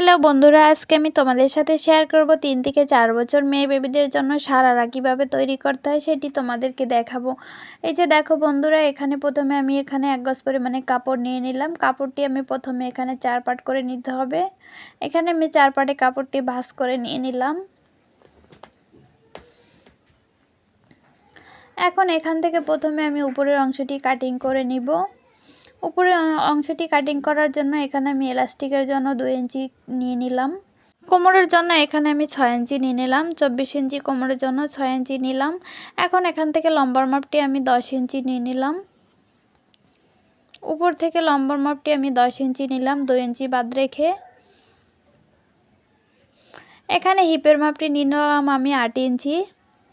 Hello বন্ধুরা, আজকে আমি তোমাদের সাথে শেয়ার করব তিন থেকে চার বছর মেয়ে বেবিদের জন্য সারারা কীভাবে তৈরি করতে হয় সেটি তোমাদেরকে দেখাবো। এই যে দেখো বন্ধুরা, এখানে প্রথমে আমি এখানে এক গজ পরিমাণে কাপড় নিয়ে নিলাম। কাপড়টি আমি প্রথমে এখানে চার পাট করে নিতে হবে। এখানে আমি চার পাটে কাপড়টি ভাস করে নিয়ে নিলাম। এখন এখান থেকে প্রথমে আমি উপরের অংশটি কাটিং করে নিব। উপরের অংশটি কাটিং করার জন্য এখানে আমি এলাস্টিকের জন্য দুই ইঞ্চি নিয়ে নিলাম। কোমরের জন্য এখানে আমি ছয় ইঞ্চি নিয়ে নিলাম, চব্বিশ ইঞ্চি কোমরের জন্য ছয় ইঞ্চি নিলাম। এখন এখান থেকে লম্বার মাপটি আমি দশ ইঞ্চি নিয়ে নিলাম। উপর থেকে লম্বার মাপটি আমি দশ ইঞ্চি নিলাম, দুই ইঞ্চি বাদ রেখে। এখানে হিপের মাপটি নিয়ে নিলাম আমি আট ইঞ্চি।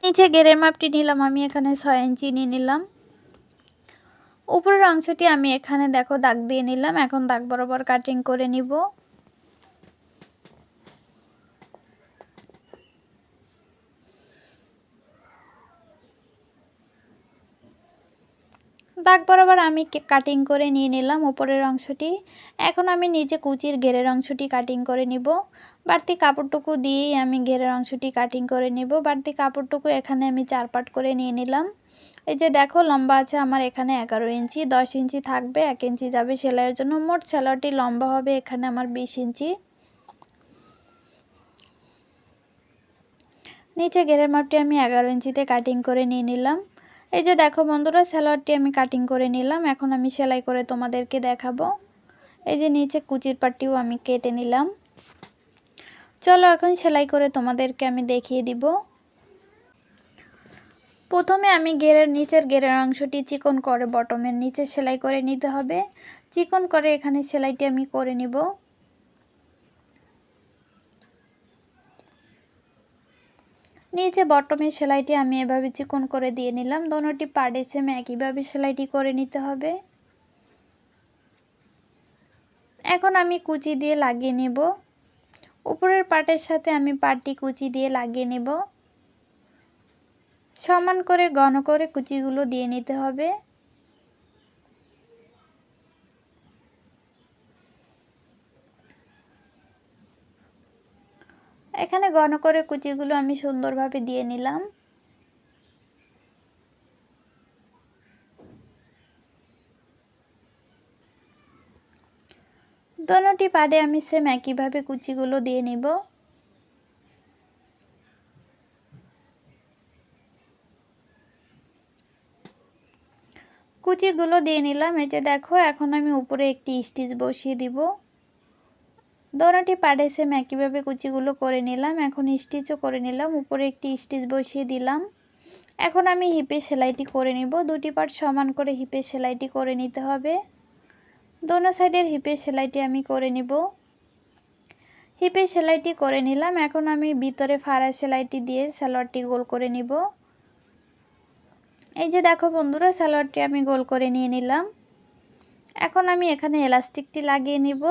নিচে গেরের মাপটি নিলাম আমি এখানে ছয় ইঞ্চি নিয়ে নিলাম। উপরের অংশটি আমি এখানে দেখো দাগ দিয়ে নিলাম। এখন দাগ বরাবর কাটিং করে নিব। দাগ বরাবর আমি কাটিং করে নিয়ে নিলাম উপরের অংশটি। এখন আমি নিজে কুচির ঘেরের অংশটি কাটিং করে নিব। বাড়তি কাপড়টুকু দিয়েই আমি ঘেরের অংশটি কাটিং করে নিব। বাড়তি কাপড়টুকু এখানে আমি চার পাট করে নিয়ে নিলাম। এই যে দেখো, লম্বা আছে আমার এখানে এগারো ইঞ্চি, দশ ইঞ্চি থাকবে, এক ইঞ্চি যাবে সেলাইয়ের জন্য। মোট সেলাইটি লম্বা হবে এখানে আমার বিশ ইঞ্চি। নিচে গেরের মাপটি আমি এগারো ইঞ্চিতে কাটিং করে নিয়ে নিলাম। এই যে দেখো বন্ধুরা সালোয়ারটি আমি কাটিং করে নিলাম। এখন আমি সেলাই করে তোমাদেরকে দেখাবো। এই যে নিচে কুচির পাটটিও আমি কেটে নিলাম। চলো এখন সেলাই করে তোমাদেরকে আমি দেখিয়ে দিব। প্রথমে আমি গেরের নিচের গেরের অংশটি চিকন করে বটমের নিচে সেলাই করে নিতে হবে। চিকন করে এখানে সেলাইটি আমি করে নিব। নিচে বটমের সেলাইটি আমি এভাবে চিকন করে দিয়ে নিলাম। দোনোটি পাড়ে সেমে একইভাবে সেলাইটি করে নিতে হবে। এখন আমি কুচি দিয়ে লাগিয়ে নেব। উপরের পাটের সাথে আমি পাটটি কুচি দিয়ে লাগিয়ে নেব। সমান করে ঘন করে কুচিগুলো দিয়ে নিতে হবে। এখানে ঘন করে কুচিগুলো আমি সুন্দরভাবে দিয়ে নিলাম। দোনোটি পাড়ে আমি সেম একইভাবে কুচিগুলো দিয়ে নিব। কুচিগুলো দিয়ে নিলাম। এই যে দেখো, এখন আমি উপরে একটি স্টিচ বসিয়ে দিব। দোনোটি পাড়ে সেম একইভাবে কুচিগুলো করে নিলাম। এখন স্টিচও করে নিলাম। উপরে একটি স্টিচ বসিয়ে দিলাম। এখন আমি হিপে সেলাইটি করে নিব। দুটি পার্ট সমান করে হিপে সেলাইটি করে নিতে হবে। দোনো সাইডের হিপে সেলাইটি আমি করে নিব। হিপে সেলাইটি করে নিলাম। এখন আমি ভিতরে ফাড়া সেলাইটি দিয়ে সালোয়ারটি গোল করে নিব। এই যে দেখো বন্ধুরা, সালোয়ারটি আমি গোল করে নিয়ে নিলাম। এখন আমি এখানে এলাস্টিকটি লাগিয়ে নিব।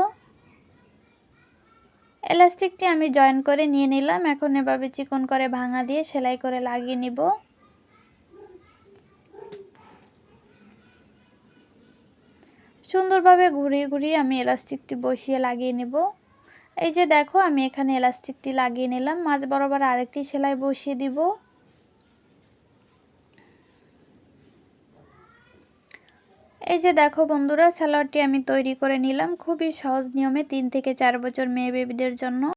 এলাস্টিকটি আমি জয়েন করে নিয়ে নিলাম। এখন এভাবে চিকন করে ভাঙা দিয়ে সেলাই করে লাগিয়ে নিব। সুন্দরভাবে ঘুরিয়ে ঘুরিয়ে আমি এলাস্টিকটি বসিয়ে লাগিয়ে নেব। এই যে দেখো, আমি এখানে এলাস্টিকটি লাগিয়ে নিলাম। মাঝ বরাবর আরেকটি সেলাই বসিয়ে দিব। এই যে দেখো বন্ধুরা সালোয়ারটি আমি তৈরি করে নিলাম। খুবই সহজ নিয়মে তিন থেকে চার বছর মেয়ে বেবিদের জন্য।